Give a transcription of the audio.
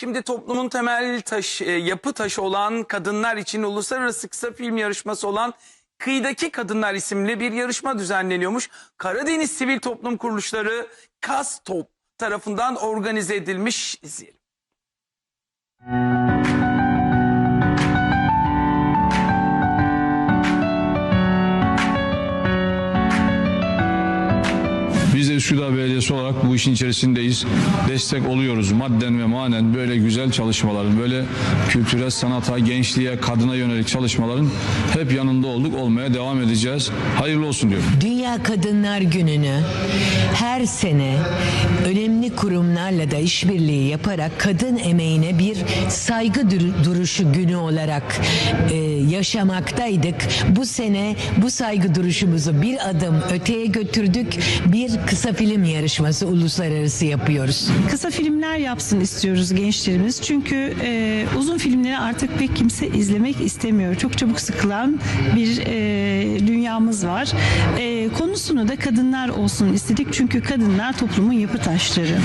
Şimdi toplumun temel taş, e, yapı taşı olan kadınlar için uluslararası kısa film yarışması olan Kıyıdaki Kadınlar isimli bir yarışma düzenleniyormuş. Karadeniz Sivil Toplum Kuruluşları KASTOP tarafından organize edilmiş. İzleyelim. Biz Üsküdar Belediyesi olarak bu işin içerisindeyiz. Destek oluyoruz madden ve manen böyle güzel çalışmaların, böyle kültüre, sanata, gençliğe, kadına yönelik çalışmaların hep yanında olduk, olmaya devam edeceğiz. Hayırlı olsun diyorum. Dünya Kadınlar Günü'nü her sene önemli kurumlarla da işbirliği yaparak kadın emeğine bir saygı dur- duruşu günü olarak e, yaşamaktaydık. Bu sene bu saygı duruşumuzu bir adım öteye götürdük. Bir kısa film yarışması uluslararası yapıyoruz. Kısa filmler yapsın istiyoruz gençlerimiz. Çünkü e, uzun filmleri artık pek kimse izlemek istemiyor. Çok çabuk sıkılan bir e, dünyamız var. E, konusunu da kadınlar olsun istedik. Çünkü kadınlar toplumun yapı taşları.